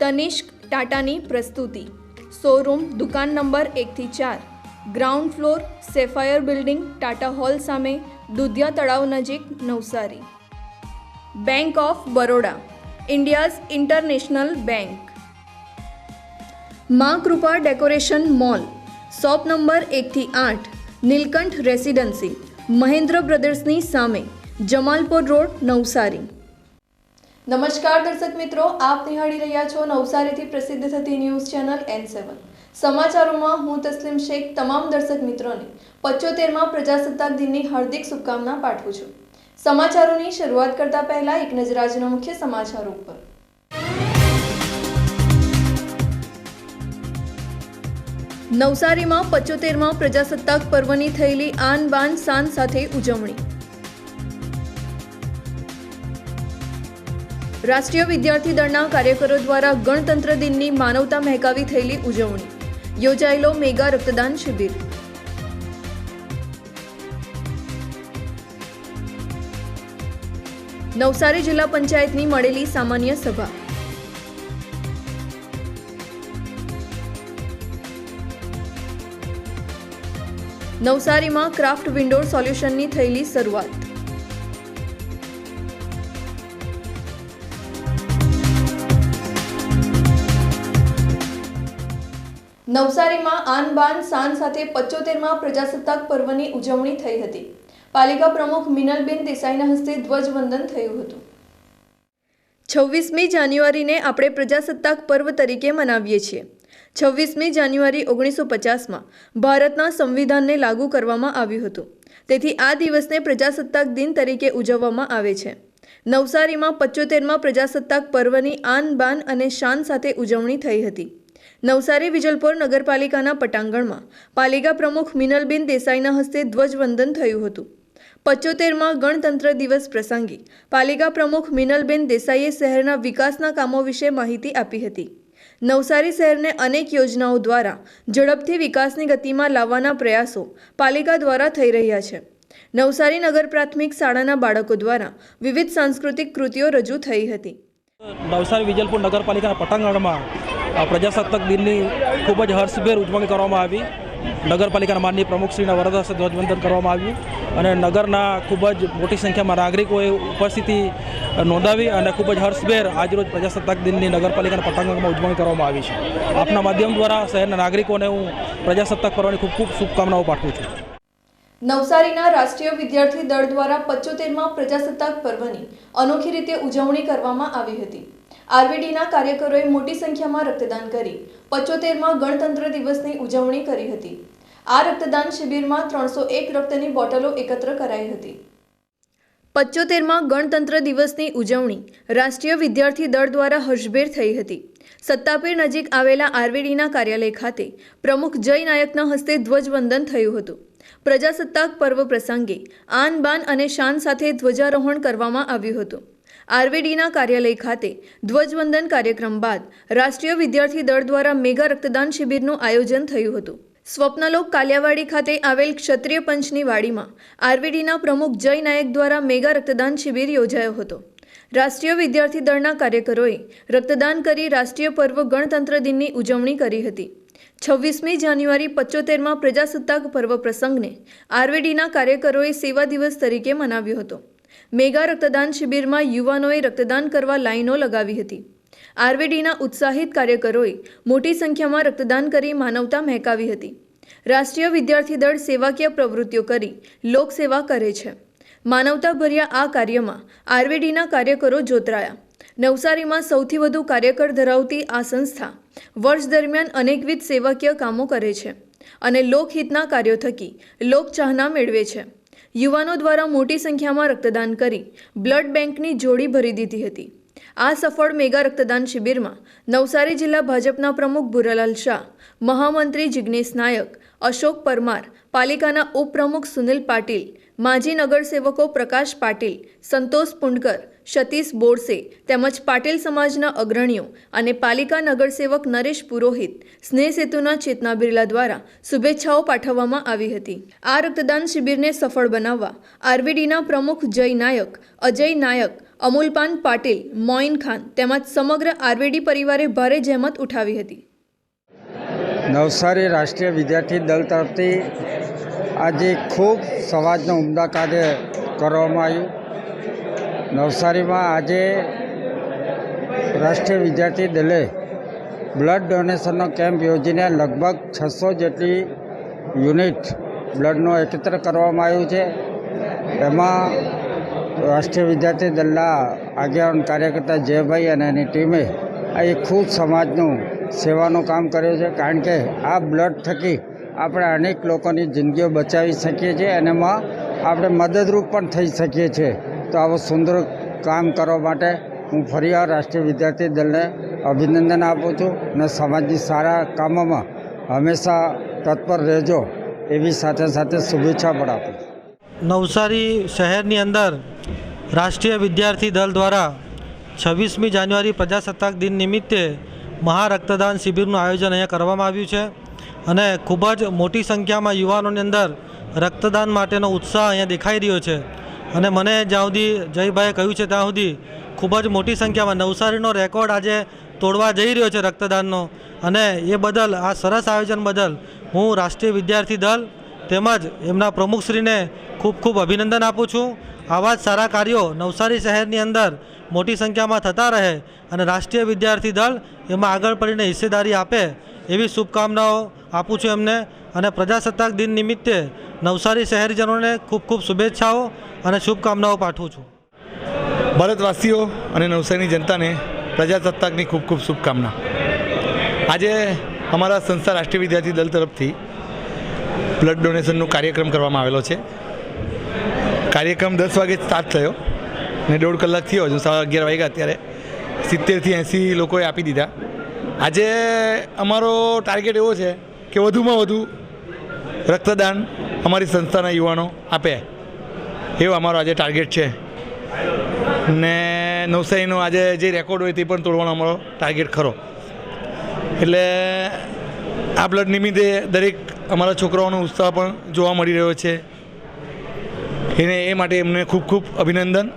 તનિષ્ક ટાટાની પ્રસ્તુતિ. શોરૂમ દુકાન નંબર એકથી ચાર. Ground floor, sapphire building, Tata hall સામે, દુધિયા તળાવ નજીક Navsari. Bank of Baroda, India's international bank. Maa Krupa decoration mall, shop number એકથી આઠ, નીલકંઠ રેસિડન્સી, મહેન્દ્ર બ્રદર્સની સામે, જમાલપુર રોડ, નવસારી. નમસ્કાર દર્શક મિત્રો, આપ નિહાળી રહ્યા છો નવસારીથી પ્રસિદ્ધ થતી ન્યૂઝ ચેનલ એન સેવન સમાચારોમાં હું તસ્લીમ શેખ તમામ દર્શક મિત્રોને પચોતેરમાં પ્રજાસત્તાક દિનની હાર્દિક શુભકામના પાઠવું છું. સમાચારોની શરૂઆત કરતા પહેલા એક નજર આજના મુખ્ય સમાચારો ઉપર. નવસારીમાં પચોતેરમાં પ્રજાસત્તાક પર્વની થયેલી આન બાન શાન સાથે ઉજવણી. રાષ્ટ્રીય વિદ્યાર્થી દળના કાર્યકરો દ્વારા ગણતંત્ર દિનની માનવતા મહેકાવી થયેલી ઉજવણી. યોજાયેલો મેગા રક્તદાન શિબિર. નવસારી જિલ્લા પંચાયતની મળેલી સામાન્ય સભા. નવસારીમાં ક્રાફ્ટ વિન્ડોર સોલ્યુશનની થયેલી શરૂઆત. નવસારીમાં આન બાન શાન સાથે પચોતેરમાં પ્રજાસત્તાક પર્વની ઉજવણી થઈ હતી. પાલિકા પ્રમુખ મિનલબેન દેસાઈના હસ્તે ધ્વજવંદન થયું હતું. છવ્વીસમી જાન્યુઆરીને આપણે પ્રજાસત્તાક પર્વ તરીકે મનાવીએ છીએ. છવ્વીસમી જાન્યુઆરી ઓગણીસો પચાસમાં ભારતના સંવિધાનને લાગુ કરવામાં આવ્યું હતું. તેથી આ દિવસને પ્રજાસત્તાક દિન તરીકે ઉજવવામાં આવે છે. નવસારીમાં પચોતેરમાં પ્રજાસત્તાક પર્વની આન બાન અને શાન સાથે ઉજવણી થઈ હતી. નવસારી વિજલપોર નગરપાલિકાના પટાંગણમાં પાલિકા પ્રમુખ મિનલબેન દેસાઈના હસ્તે ધ્વજવંદન થયું હતું. પચોતેરમાં ગણતંત્ર દિવસ પ્રસંગે પાલિકા પ્રમુખ મિનલબેન દેસાઈએ શહેરના વિકાસના કામો વિશે માહિતી આપી હતી. નવસારી શહેરને અનેક યોજનાઓ દ્વારા ઝડપથી વિકાસની ગતિમાં લાવવાના પ્રયાસો પાલિકા દ્વારા થઈ રહ્યા છે. નવસારી નગર પ્રાથમિક શાળાના બાળકો દ્વારા વિવિધ સાંસ્કૃતિક કૃતિઓ રજૂ થઈ હતી. નવસારી વિજલપુર નગરપાલિકાના પટાંગણમાં પ્રજાસત્તાક દિનની ખૂબ જ હર્ષભેર ઉજવણી કરવામાં આવી. નગરપાલિકાના માનનીય પ્રમુખશ્રીના વરદ હસ્તે ધ્વજવંદન કરવામાં આવ્યું અને નગરના ખૂબ જ મોટી સંખ્યામાં નાગરિકોએ ઉપસ્થિતિ નોંધાવી અને ખૂબ જ હર્ષભેર આજરોજ પ્રજાસત્તાક દિનની નગરપાલિકાના પટાંગણમાં ઉજવણી કરવામાં આવી છે. આપના માધ્યમ દ્વારા શહેરના નાગરિકોને હું પ્રજાસત્તાક પર્વની ખૂબ ખૂબ શુભકામનાઓ પાઠવું છું. નવસારીના રાષ્ટ્રીય વિદ્યાર્થી દળ દ્વારા પચોતેરમાં પ્રજાસત્તાક પર્વની અનોખી રીતે ઉજવણી કરવામાં આવી હતી. આરવીડીના કાર્યકરોએ મોટી સંખ્યામાં રક્તદાન કરી. પચોતેરમાં ગણતંત્ર દિવસની ઉજવણી કરી હતી. આ રક્તદાન શિબિરમાં ત્રણસો એક રક્તની બોટલો એકત્ર કરાઈ હતી. પચોતેરમાં ગણતંત્ર દિવસની ઉજવણી રાષ્ટ્રીય વિદ્યાર્થી દળ દ્વારા હર્ષભેર થઈ હતી. સત્તાપીર નજીક આવેલા આરવીડીના કાર્યાલય ખાતે પ્રમુખ જય નાયકના હસ્તે ધ્વજવંદન થયું હતું. પ્રજાસત્તાક પર્વ પ્રસંગે આન બાન અને શાન સાથે ધ્વજારોહણ કરવામાં આવ્યું હતું. આરવીડીના કાર્યાલય ખાતે ધ્વજવંદન કાર્યક્રમ બાદ રાષ્ટ્રીય વિદ્યાર્થી દળ દ્વારા મેગા રક્તદાન શિબિરનું આયોજન થયું હતું. સ્વપ્નલોક કાલિયાવાડી ખાતે આવેલ ક્ષત્રિય પંચની વાડીમાં આરવીડીના પ્રમુખ જય નાયક દ્વારા મેગા રક્તદાન શિબિર યોજાયો હતો. રાષ્ટ્રીય વિદ્યાર્થી દળના કાર્યકરોએ રક્તદાન કરી રાષ્ટ્રીય પર્વ ગણતંત્ર દિનની ઉજવણી કરી હતી. છવ્વીસમી જાન્યુઆરી પચોતેરમાં પ્રજાસત્તાક પર્વ પ્રસંગને આરવીડીના કાર્યકરોએ સેવા દિવસ તરીકે મનાવ્યો હતો. મેગા રક્તદાન શિબિરમાં યુવાનોએ રક્તદાન કરવા લાઈનો લગાવી હતી. આરવીડીના ઉત્સાહિત કાર્યકરોએ મોટી સંખ્યામાં રક્તદાન કરી માનવતા મહેકાવી હતી. રાષ્ટ્રીય વિદ્યાર્થી દળ સેવાકીય પ્રવૃત્તિઓ કરી લોકસેવા કરે છે. માનવતાભર્યા આ કાર્યમાં આરવીડીના કાર્યકરો જોતરાયા. નવસારીમાં સૌથી વધુ કાર્યકર ધરાવતી આ સંસ્થા વર્ષ દરમિયાન અનેકવિધ સેવાકીય કામો કરે છે અને લોકહિતના કાર્યો થકી લોકચાહના મેળવે છે. યુવાનો દ્વારા મોટી સંખ્યામાં રક્તદાન કરી બ્લડ બેંકની જોડી ભરી દીધી હતી. આ સફળ મેગા રક્તદાન શિબિરમાં નવસારી જિલ્લા ભાજપના પ્રમુખ ભુરાલાલ શાહ, મહામંત્રી જિગ્નેશ નાયક, અશોક પરમાર, પાલિકાના ઉપપ્રમુખ સુનિલ પાટીલ, માજી નગરસેવકો પ્રકાશ પાટીલ, સંતોષ પુંડકર સતીશ બોરસે તેમજ પાટીલ સમાજના અગ્રણીઓ અને પાલિકા નગરસેવક નરેશ પુરોહિત સ્નેહ સેતુના ચેતના બિરલા દ્વારા શુભેચ્છાઓ પાઠવવામાં આવી હતી. આ રક્તદાન શિબિરને સફળ બનાવવા આરવીડીના પ્રમુખ જય નાયક, અજય નાયક, અમુલપાન પાટીલ, મોઇન ખાન તેમજ સમગ્ર આરવીડી પરિવારે ભારે જહેમત ઉઠાવી હતી. નવસારી રાષ્ટ્રીય વિદ્યાર્થી દળ તરફથી આજે ખૂબ સમાજનું ઉમદા કાર્ય કરવામાં આવ્યું. નવસારીમાં આજે રાષ્ટ્રીય વિદ્યાર્થી દલે બ્લડ ડોનેશનનો કેમ્પ યોજીને લગભગ છસો જેટલી યુનિટ બ્લડનું એકત્ર કરવામાં આવ્યું છે. એમાં રાષ્ટ્રીય વિદ્યાર્થી દળના આગેવાન કાર્યકર્તા જયભાઈ અને એની ટીમે આ એ ખૂબ સમાજનું સેવાનું કામ કર્યું છે, કારણ કે આ બ્લડ થકી આપણે અનેક લોકોની જિંદગીઓ બચાવી શકીએ છીએ અને એમાં આપણે મદદરૂપ પણ થઈ શકીએ છીએ. તો આવું સુંદર કામ કરવા માટે હું ફરીવાર રાષ્ટ્રીય વિદ્યાર્થી દળને અભિનંદન આપું છું અને સમાજની સારા કામોમાં હંમેશા તત્પર રહેજો એવી સાથે સાથે શુભેચ્છા પણ આપું નવસારી શહેરની અંદર રાષ્ટ્રીય વિદ્યાર્થી દળ દ્વારા છવ્વીસમી જાન્યુઆરી પ્રજાસત્તાક દિન નિમિત્તે મહા રક્તદાન શિબિરનું આયોજન અહીંયા કરવામાં આવ્યું છે અને ખૂબ જ મોટી સંખ્યામાં યુવાનોની અંદર રક્તદાન માટેનો ઉત્સાહ અહીંયા દેખાઈ રહ્યો છે. અને મને જ્યાં સુધી જયભાઈએ કહ્યું છે ત્યાં સુધી ખૂબ જ મોટી સંખ્યામાં નવસારીનો રેકોર્ડ આજે તોડવા જઈ રહ્યો છે રક્તદાનનો. અને એ બદલ, આ સરસ આયોજન બદલ હું રાષ્ટ્રીય વિદ્યાર્થી દળ તેમજ એમના પ્રમુખશ્રીને ખૂબ ખૂબ અભિનંદન આપું છું. આવા જ સારા કાર્યો નવસારી શહેરની અંદર મોટી સંખ્યામાં થતા રહે અને રાષ્ટ્રીય વિદ્યાર્થી દળ એમાં આગળ પડીને હિસ્સેદારી આપે એવી શુભકામનાઓ આપું છું એમને. અને પ્રજાસત્તાક દિન નિમિત્તે નવસારી શહેરજનોને ખૂબ ખૂબ શુભેચ્છાઓ અને શુભકામનાઓ પાઠવું છું. ભારતવાસીઓ અને નવસારીની જનતાને પ્રજાસત્તાકની ખૂબ ખૂબ શુભકામના. આજે અમારા સંસ્થા રાષ્ટ્રીય વિદ્યાર્થી દળ તરફથી બ્લડ ડોનેશનનો કાર્યક્રમ કરવામાં આવેલો છે. કાર્યક્રમ દસ વાગે સ્ટાર્ટ થયો ને દોઢ કલાક થયો, હજુ સાડા અગિયાર વાગ્યા અત્યારે. સિત્તેરથી એંસી લોકોએ આપી દીધા. આજે અમારો ટાર્ગેટ એવો છે કે વધુમાં વધુ રક્તદાન અમારી સંસ્થાના યુવાનો આપે. એવો અમારો આજે ટાર્ગેટ છે. ને નવસારીનો આજે જે રેકોર્ડ હોય તે પણ તોડવાનો અમારો ટાર્ગેટ ખરો. એટલે આ બ્લડ નિમિત્તે દરેક અમારા છોકરાઓનો ઉત્સાહ પણ જોવા મળી રહ્યો છે. એને એ માટે એમને ખૂબ ખૂબ અભિનંદન.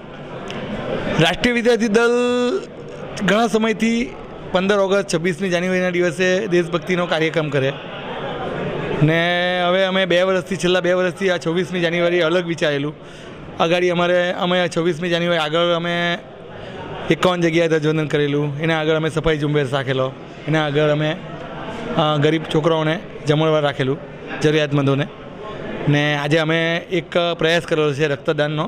રાષ્ટ્રીય વિદ્યાર્થી દળ ઘણા સમયથી પંદર ઓગસ્ટ છવ્વીસમી જાન્યુઆરીના દિવસે દેશભક્તિનો કાર્યક્રમ કરે. ને હવે અમે બે વર્ષથી, છેલ્લા બે વર્ષથી આ છવ્વીસમી જાન્યુઆરી અલગ વિચારેલું. અગાડી અમારે, અમે છવ્વીસમી જાન્યુઆરી આગળ અમે એકાવન જગ્યાએ ધ્વજવંદન કરેલું. એના આગળ અમે સફાઈ ઝુંબેશ રાખેલો. એના આગળ અમે ગરીબ છોકરાઓને જમણવાર રાખેલું, જરૂરિયાતમંદોને. ને આજે અમે એક પ્રયાસ કરેલો છે રક્તદાનનો,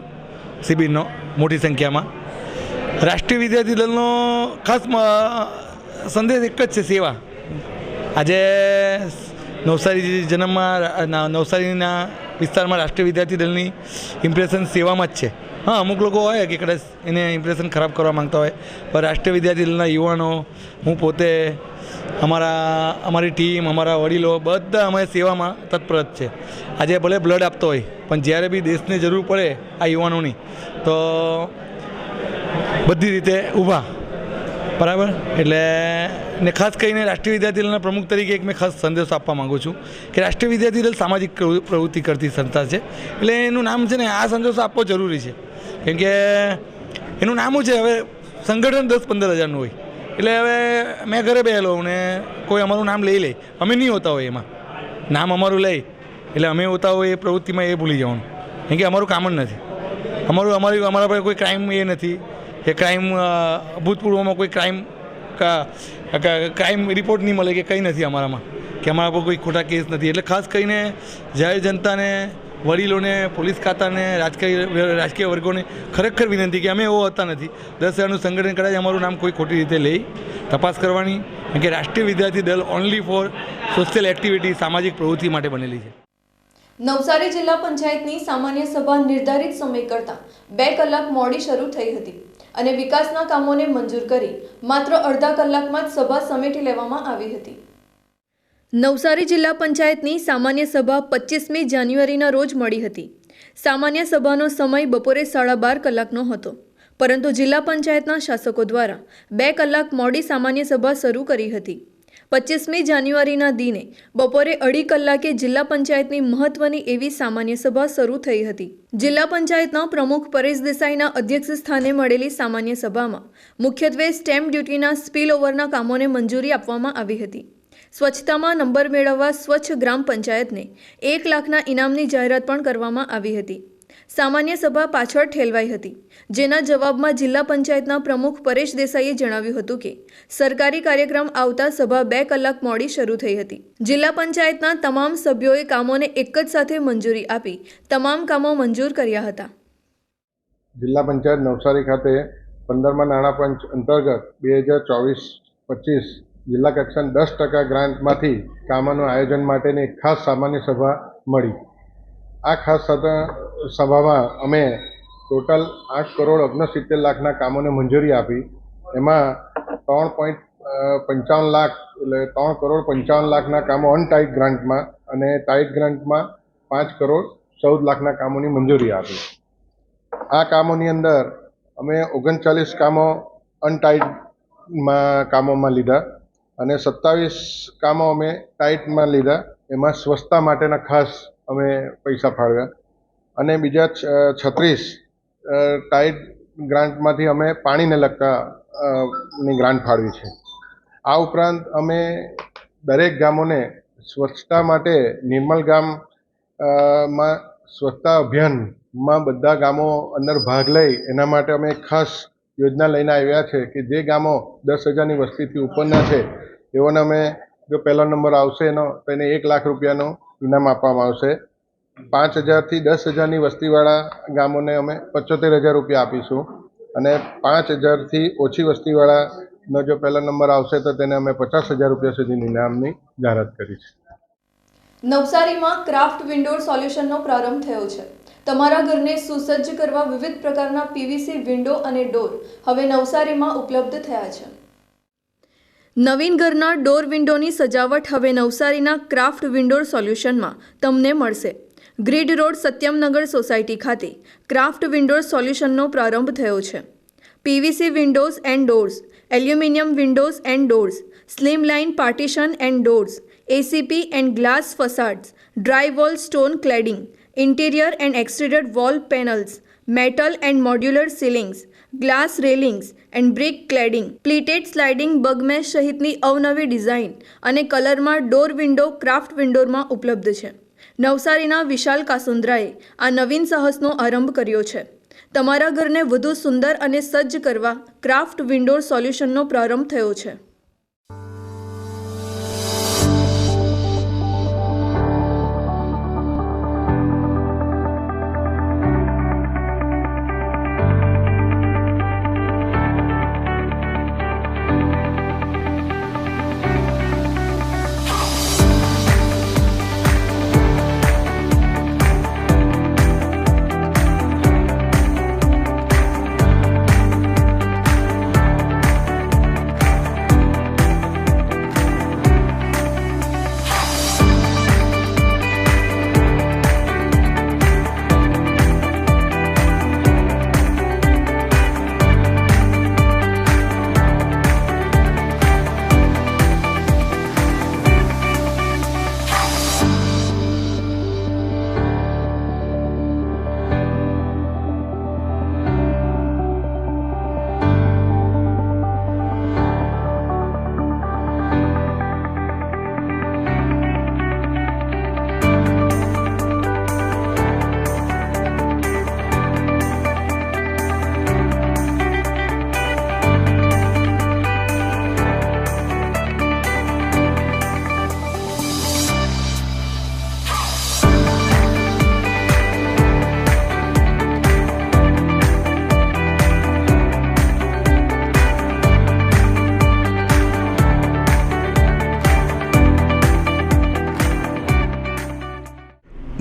શિબિરનો, મોટી સંખ્યામાં. રાષ્ટ્રીય વિદ્યાર્થી દળનો ખાસ સંદેશ એક જ છે સેવા. આજે નવસારી જન્મમાં નવસારીના વિસ્તારમાં રાષ્ટ્રીય વિદ્યાર્થી દળની ઇમ્પ્રેશન સેવામાં જ છે. હા, અમુક લોકો હોય કે કદાચ એને ઇમ્પ્રેશન ખરાબ કરવા માંગતા હોય, પણ રાષ્ટ્રીય વિદ્યાર્થી દળના યુવાનો, હું પોતે, અમારા, અમારી ટીમ, અમારા વડીલો બધા અમે સેવામાં તત્પરત છે. આજે ભલે બ્લડ આપતો હોય, પણ જ્યારે બી દેશને જરૂર પડે આ યુવાનોની, તો બધી રીતે ઊભા. બરાબર? એટલે ને ખાસ કરીને રાષ્ટ્રીય વિદ્યાર્થી દળના પ્રમુખ તરીકે એક મેં ખાસ સંદેશો આપવા માગું છું કે રાષ્ટ્રીય વિદ્યાર્થી દળ સામાજિક પ્રવૃત્તિ કરતી સંસ્થા છે. એટલે એનું નામ છે ને, આ સંદેશો આપવો જરૂરી છે. કેમ કે એનું નામું છે હવે સંગઠન દસ પંદર હજારનું હોય. એટલે હવે મેં ઘરે બેહેલો ને કોઈ અમારું નામ લઈ લે. અમે નહીં હોતા હોય એમાં. નામ અમારું લઈ. એટલે અમે હોતા હોય એ પ્રવૃત્તિમાં એ ભૂલી જવાનું. કેમ કે અમારું કામ જ નથી. અમારું, અમારી, અમારા પાસે કોઈ ક્રાઇમ એ નથી. કે ક્રાઇમ ભૂતપૂર્વમાં કોઈ ક્રાઇમ ક્રાઇમ રિપોર્ટ નહીં મળે કે કંઈ નથી અમારામાં. કે અમારા પર કોઈ ખોટા કેસ નથી. એટલે ખાસ કરીને જાહેર જનતાને, વડીલોને, પોલીસ ખાતાને, રાજકીય રાજકીય વર્ગોને ખરેખર વિનંતી કે અમે એવો હોતા નથી. દસ હજારનું સંગઠન કદાચ અમારું નામ કોઈ ખોટી રીતે લઈ તપાસ કરવાની કે રાષ્ટ્રીય વિદ્યાર્થી દળ ઓનલી ફોર સોશિયલ એક્ટિવિટી સામાજિક પ્રવૃત્તિ માટે બનેલી છે. નવસારી જિલ્લા પંચાયતની સામાન્ય સભા નિર્ધારિત સમય કરતાં બે કલાક મોડી શરૂ થઈ હતી. અને વિકાસના કામોને મંજૂર કરી માત્ર અડધા કલાકમાં જ સભા સમેટી લેવામાં આવી હતી. નવસારી જિલ્લા પંચાયતની સામાન્ય સભા પચીસમી જાન્યુઆરીના રોજ મળી હતી. સામાન્ય સભાનો સમય બપોરે સાડા બાર કલાકનો હતો. પરંતુ જિલ્લા પંચાયતના શાસકો દ્વારા બે કલાક મોડી સામાન્ય સભા શરૂ કરી હતી. પચીસમી જાન્યુઆરીના દિને બપોરે અઢી કલાકે જિલ્લા પંચાયતની મહત્વની એવી સામાન્ય સભા શરૂ થઈ હતી. જિલ્લા પંચાયતના પ્રમુખ પરેશ દેસાઈના અધ્યક્ષ સ્થાને મળેલી સામાન્ય સભામાં મુખ્યત્વે સ્ટેમ્પ ડ્યુટીના સ્પીલ ઓવરના કામોને મંજૂરી આપવામાં આવી હતી. સ્વચ્છતામાં નંબર મેળવવા સ્વચ્છ ગ્રામ પંચાયતને એક લાખના ઇનામની જાહેરાત પણ કરવામાં આવી હતી. સામાન્ય સભા પાછળ ઠેલવાઈ હતી. જેના જવાબમાં જિલ્લા પંચાયતના પ્રમુખ પરેશ દેસાઈએ જણાવ્યું હતું કે, સરકારી કાર્યક્રમ આવતા સભા બે કલાક મોડી શરૂ થઈ હતી. જિલ્લા પંચાયતના તમામ સભ્યોએ કામોને એક જ સાથે મંજૂરી આપી, તમામ કામો મંજૂર કર્યા હતા. જિલ્લા પંચાયત નવસારી ખાતે પંદરમા નાણાં પંચ અંતર્ગત બે હજાર ચોવીસ પચીસ જિલ્લા કક્ષાના દસ ટકા ગ્રાન્ટમાંથી કામોનું આયોજન માટેની ખાસ સામાન્ય સભા મળી. આ ખાસ સભા- સભામાં અમે ટોટલ આઠ કરોડ ઓગણસિત્તેર લાખના કામોને મંજૂરી આપી. એમાં ત્રણ પોઈન્ટ પંચાવન લાખ એટલે ત્રણ કરોડ પંચાવન લાખના કામો અનટાઈટ ગ્રાન્ટમાં અને ટાઈટ ગ્રાન્ટમાં પાંચ કરોડ ચૌદ લાખના કામોની મંજૂરી આપી. આ કામોની અંદર અમે ઓગણચાલીસ કામો અનટાઈટમાં કામોમાં લીધા અને સત્તાવીસ કામો અમે ટાઈટમાં લીધા. એમાં સ્વચ્છતા માટેના ખાસ અમે પૈસા ફાળવ્યા. અને બીજા છત્રીસ ટાઈટ ગ્રાન્ટમાંથી અમે પાણીને લગતા ની ગ્રાન્ટ ફાળવી છે. આ ઉપરાંત અમે દરેક ગામોને સ્વચ્છતા માટે નિર્મલ ગામમાં સ્વચ્છતા અભિયાનમાં બધા ગામો અંદર ભાગ લઈ એના માટે અમે ખાસ યોજના લઈને આવ્યા છે કે જે ગામો દસ હજારની વસ્તીથી ઉપરના છે, એઓને અમે જો પહેલો નંબર આવશે એનો, તો એને એક લાખ રૂપિયાનું ઇનામ આપવામાં આવશે. પાંચ હજારથી દસ હજારની વસ્તીવાળા ગામોને અમે પચોતેર હજાર રૂપિયા આપીશું. અને પાંચ હજારથી ઓછી વસ્તીવાળાનો જો પહેલો નંબર આવશે તો તેને અમે પચાસ હજાર રૂપિયા સુધીની ઇનામની જાહેરાત કરી છે નવસારીમાં ક્રાફ્ટ વિન્ડોર સોલ્યુશનનો પ્રારંભ થયો છે. તમારા ઘરને સુસજ્જ કરવા વિવિધ પ્રકારના પીવીસી વિન્ડો અને ડોર હવે નવસારીમાં ઉપલબ્ધ થયા છે. નવીન ઘરના ડોર વિન્ડોની સજાવટ હવે નવસારીના ક્રાફ્ટ વિન્ડોર સોલ્યુશનમાં તમને મળશે. ગ્રીડ રોડ સત્યમનગર સોસાયટી ખાતે ક્રાફ્ટ વિન્ડો સોલ્યુશનનો પ્રારંભ થયો છે. PVC windows and doors, aluminium windows and doors, slim line partition and doors, ACP and glass facades dry wall stone cladding, interior and exterior wall panels, metal and modular ceilings, glass railings and brick cladding. Pleated sliding bug mesh સહિતની અવનવી design અને કલરમાં door window craft વિન્ડોરમાં ઉપલબ્ધ છે. નવસારીના વિશાલ કાસુંદ્રાએ આ નવીન સાહસનો આરંભ કર્યો છે. તમારા ઘરને વધુ સુંદર અને સજ્જ કરવા ક્રાફ્ટ વિન્ડોર સોલ્યુશનનો પ્રારંભ થયો છે.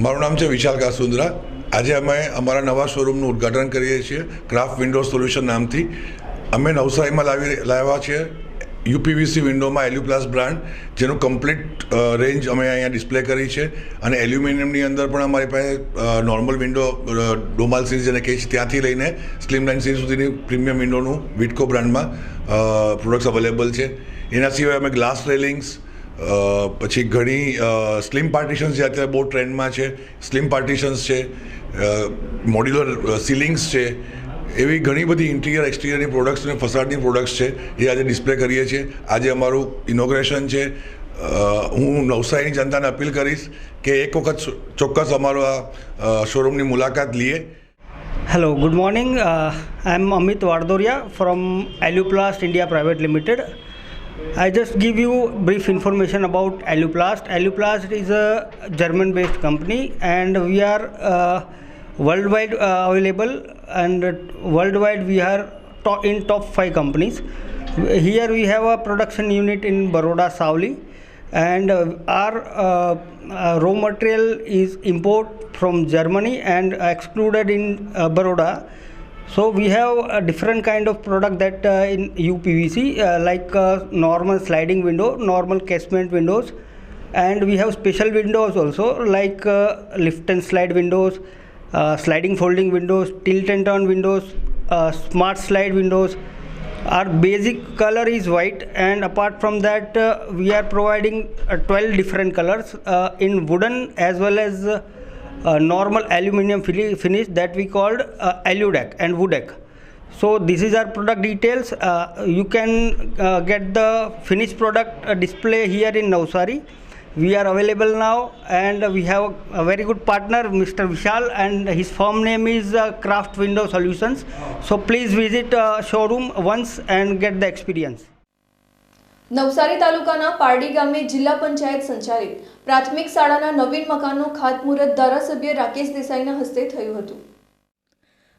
મારું નામ છે વિશાલ કાસુંદ્રા. આજે અમે અમારા નવા શોરૂમનું ઉદ્ઘાટન કરીએ છીએ, ક્રાફ્ટ વિન્ડો સોલ્યુશન નામથી. અમે નવસારીમાં લાવી લાવ્યા છીએ યુપીવીસી વિન્ડોમાં એલ્યુપ્લાસ બ્રાન્ડ, જેનું કમ્પ્લીટ રેન્જ અમે અહીંયા ડિસ્પ્લે કરી છે. અને એલ્યુમિનિયમની અંદર પણ અમારી પાસે નોર્મલ વિન્ડો ડોમાલ સિરીઝ જેને કેચ ત્યાંથી લઈને સ્લીમ લાઇન સિરીઝ સુધીની પ્રીમિયમ વિન્ડોનું વિટકો બ્રાન્ડમાં પ્રોડક્ટ્સ અવેલેબલ છે. એના સિવાય અમે ગ્લાસ રેલિંગ્સ પછી ઘણી સ્લિમ પાર્ટિશન્સ જે અત્યારે બહુ ટ્રેન્ડમાં છે સ્લિમ પાર્ટિશન્સ છે મોડ્યુલર સીલિંગ્સ છે, એવી ઘણી બધી ઇન્ટિરિયર એક્સટિરિયરની પ્રોડક્ટ્સ અને ફસાડની પ્રોડક્ટ્સ છે, એ આજે ડિસ્પ્લે કરીએ છીએ. આજે અમારું ઇનોગ્રેશન છે. હું નવસારીની જનતાને અપીલ કરીશ કે એક વખત ચોક્કસ અમારો આ શોરૂમની મુલાકાત લઈએ. Hello good morning I am Amit Vadodariya from Aluplast India private Limited. I just give you brief information about Aluplast. Aluplast is a German-based company, and we are uh, worldwide uh, available. And worldwide, we are top, in top five companies. Here we have a production unit in Baroda, Savli, and uh, our uh, uh, raw material is import from Germany and excluded in uh, Baroda. So we have a different kind of product that uh, in UPVC uh, like uh, normal sliding window, normal casement windows, and we have special windows also like uh, lift and slide windows, uh, sliding folding windows, tilt and turn windows, uh, smart slide windows. Our basic color is white, and apart from that, we are providing uh, 12 different colors in wooden as well as uh, uh, normal aluminium finish that we called uh, Aludeck and Woodec. So this is our product details. Uh, you can uh, get the finished product uh, display here in Navsari. We are available now, and we have a very good partner, Mr. Vishal, and his firm name is uh, Craft Window Solutions. So please visit uh, showroom once and get the experience. Navsari તાલુકાના પારડી ગામે જિલ્લા પંચાયત સંચાલિત પ્રાથમિક શાળાના નવીન મકાનનું ખાતમુહૂર્ત ધારાસભ્ય રાકેશ દેસાઈના હસ્તે થયું હતું.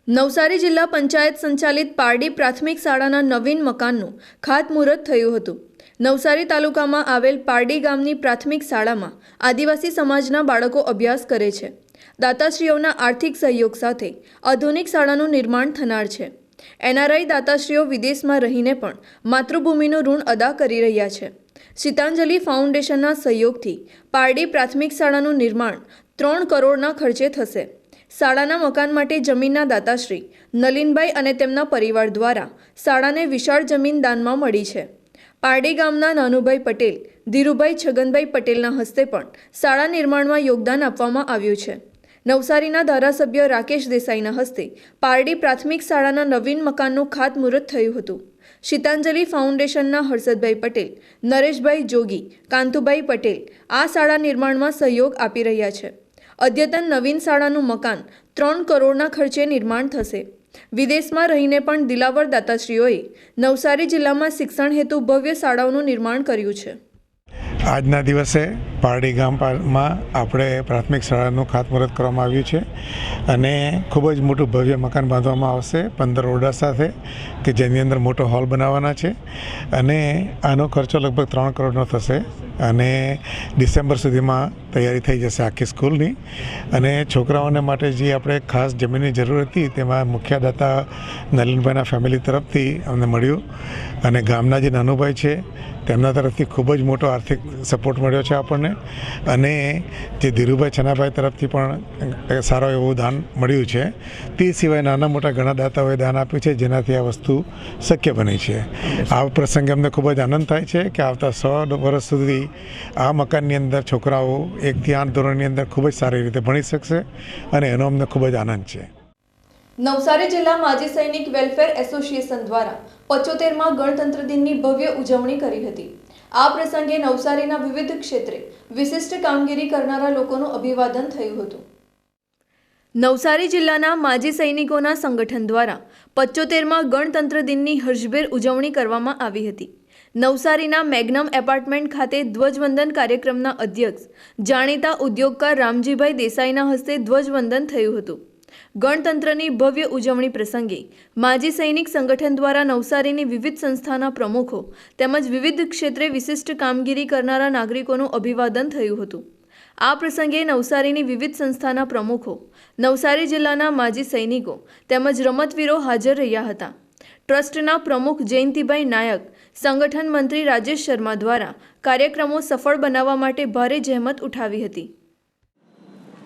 નવસારી જિલ્લા પંચાયત સંચાલિત પારડી પ્રાથમિક શાળાના નવીન મકાનનું ખાતમુહૂર્ત થયું હતું. નવસારી તાલુકામાં આવેલ પારડી ગામની પ્રાથમિક શાળામાં આદિવાસી સમાજના બાળકો અભ્યાસ કરે છે. દાતાશ્રીઓના આર્થિક સહયોગ સાથે આધુનિક શાળાનું નિર્માણ થનાર છે. એનઆરઆઈ દાતાશ્રીઓ વિદેશમાં રહીને પણ માતૃભૂમિનું ઋણ અદા કરી રહ્યા છે. સીતાંજલિ ફાઉન્ડેશનના સહયોગથી પારડી પ્રાથમિક શાળાનું નિર્માણ ત્રણ કરોડના ખર્ચે થશે. શાળાના મકાન માટે જમીનના દાતાશ્રી નલિનભાઈ અને તેમના પરિવાર દ્વારા શાળાને વિશાળ જમીન દાનમાં મળી છે. પારડી ગામના નાનુભાઈ પટેલ, ધીરુભાઈ છગનભાઈ પટેલના હસ્તે પણ શાળા નિર્માણમાં યોગદાન આપવામાં આવ્યું છે. નવસારીના ધારાસભ્ય રાકેશ દેસાઈના હસ્તે પારડી પ્રાથમિક શાળાના નવીન મકાનનું ખાતમુહૂર્ત થયું હતું. શીતાંજલિ ફાઉન્ડેશનના હર્ષદભાઈ પટેલ, નરેશભાઈ જોગી, કાંતુભાઈ પટેલ આ શાળા નિર્માણમાં સહયોગ આપી રહ્યા છે. અદ્યતન નવીન શાળાનું મકાન ત્રણ કરોડના ખર્ચે નિર્માણ થશે. વિદેશમાં રહીને પણ દિલાવર દાતાશ્રીઓએ નવસારી જિલ્લામાં શિક્ષણ હેતુ ભવ્ય શાળાઓનું નિર્માણ કર્યું છે. આજના દિવસે પારડી ગામમાં આપણે પ્રાથમિક શાળાનું ખાતમુહૂર્ત કરવામાં આવ્યું છે અને ખૂબ જ મોટું ભવ્ય મકાન બાંધવામાં આવશે પંદર ઓરડા સાથે કે જેની અંદર મોટો હોલ બનાવવાના છે અને આનો ખર્ચો લગભગ ત્રણ કરોડનો થશે. અને ડિસેમ્બર સુધીમાં તૈયારી થઈ જશે આખી સ્કૂલની. અને છોકરાઓને માટે જે આપણે ખાસ જમીનની જરૂર હતી તેમાં મુખ્ય દાતા નલિનભાઈના ફેમિલી તરફથી અમને મળ્યું. અને ગામના જે નાનુભાઈ છે તેમના તરફથી ખૂબ જ મોટો આર્થિક સપોર્ટ મળ્યો છે આપણને. અને જે ધીરુભાઈ છનાભાઈ તરફથી પણ સારો એવું દાન મળ્યું છે. તે સિવાય નાના મોટા ઘણા દાતાઓએ દાન આપ્યું છે જેનાથી આ વસ્તુ શક્ય બની છે. આ પ્રસંગે અમને ખૂબ જ આનંદ થાય છે કે આવતા સો વર્ષ સુધી આ મકાનની અંદર છોકરાઓ એકથી આઠ ધોરણની અંદર ખૂબ જ સારી રીતે ભણી શકશે અને એનો અમને ખૂબ જ આનંદ છે. નવસારી જિલ્લા માજી સૈનિક વેલફેર એસોસિએશન દ્વારા પચોતેરમાં ગણતંત્ર દિનની ભવ્ય ઉજવણી કરી હતી. આ પ્રસંગે નવસારીના વિવિધ ક્ષેત્રે વિશિષ્ટ કામગીરી કરનારા લોકોનું અભિવાદન થયું હતું. નવસારી જિલ્લાના માજી સૈનિકોના સંગઠન દ્વારા પચોતેરમાં ગણતંત્ર દિનની હર્ષભેર ઉજવણી કરવામાં આવી હતી. નવસારીના મેગ્નમ એપાર્ટમેન્ટ ખાતે ધ્વજવંદન કાર્યક્રમના અધ્યક્ષ જાણીતા ઉદ્યોગકાર રામજીભાઈ દેસાઈના હસ્તે ધ્વજવંદન થયું હતું. ગણતંત્રની ભવ્ય ઉજવણી પ્રસંગે માજી સૈનિક સંગઠન દ્વારા નવસારીની વિવિધ સંસ્થાના પ્રમુખો તેમજ વિવિધ ક્ષેત્રે વિશિષ્ટ કામગીરી કરનારા નાગરિકોનું અભિવાદન થયું હતું. આ પ્રસંગે નવસારીની વિવિધ સંસ્થાના પ્રમુખો, નવસારી જિલ્લાના માજી સૈનિકો તેમજ રમતવીરો હાજર રહ્યા હતા. ટ્રસ્ટના પ્રમુખ જયંતિભાઈ નાયક સંગઠન મંત્રી રાજેશ શર્મા દ્વારા કાર્યક્રમો સફળ બનાવવા માટે ભારે જહેમત ઉઠાવી હતી.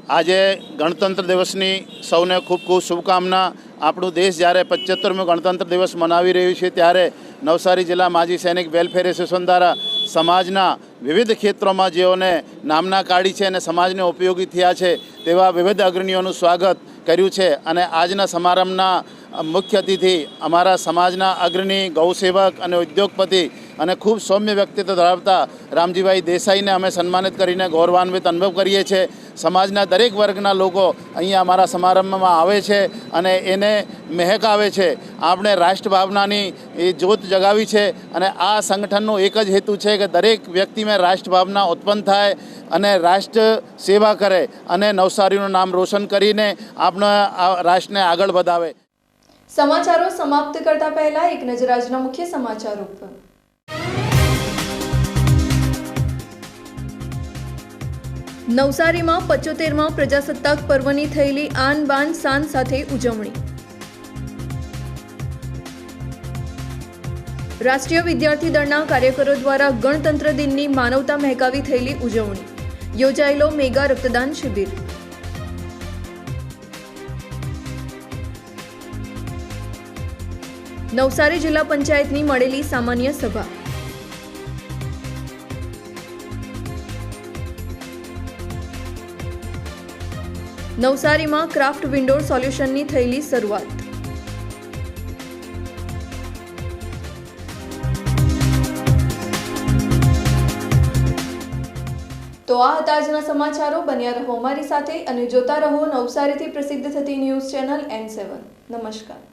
આજે ગણતંત્ર દિવસની સૌને ખૂબ ખૂબ શુભકામના. આપણું દેશ જ્યારે પચોતેરમો ગણતંત્ર દિવસ મનાવી રહ્યું છે, ત્યારે નવસારી જિલ્લા માજી સૈનિક વેલફેર એસોસિએશન દ્વારા સમાજના વિવિધ ક્ષેત્રોમાં જેઓને નામના કાઢી છે અને સમાજને ઉપયોગી થયા છે, તેવા વિવિધ અગ્રણીઓનું સ્વાગત કર્યું છે. અને આજના સમારંભના મુખ્ય અતિથિ અમારા સમાજના અગ્રણી, ગૌસેવક અને ઉદ્યોગપતિ અને ખૂબ સૌમ્ય વ્યક્તિત્વ ધરાવતા રામજીભાઈ દેસાઈને અમે સન્માનિત કરીને ગૌરવાન્વિત અનુભવ કરીએ છીએ. સમાજના દરેક વર્ગના લોકો અહીંયા અમારા સમારંભમાં આવે છે અને એને મહેક આવે છે. આપણે રાષ્ટ્રભાવનાની એ જ્યોત જગાવી છે અને આ સંગઠનનો એક જ હેતુ છે કે દરેક વ્યક્તિમાં રાષ્ટ્રભાવના ઉત્પન્ન થાય અને રાષ્ટ્ર સેવા કરે અને નવસારીનું નામ રોશન કરીને આપણા રાષ્ટ્રને આગળ વધાવે. સમાચારો સમાપ્ત કરતા પહેલા એક નજર આજના મુખ્ય સમાચારો પર. નવસારીમાં પચોતેરમાં પ્રજાસત્તાક પર્વની થયેલી આન બાન શાન સાથે ઉજવણી. રાષ્ટ્રીય વિદ્યાર્થી દળના કાર્યકરો દ્વારા ગણતંત્ર દિનની માનવતા મહેકાવી થયેલી ઉજવણી. યોજાયેલો મેગા રક્તદાન શિબિર. નવસારી જિલ્લા પંચાયતની મળેલી સામાન્ય સભા. નવસારીમાં ક્રાફ્ટ વિન્ડોર સોલ્યુશનની થયેલી શરૂઆત. તો આ હતા આજના સમાચારો. બન્યા રહો અમારી સાથે અને જોતા રહો નવસારીથી પ્રસિદ્ધ થતી ન્યૂઝ ચેનલ એન સેવન. નમસ્કાર.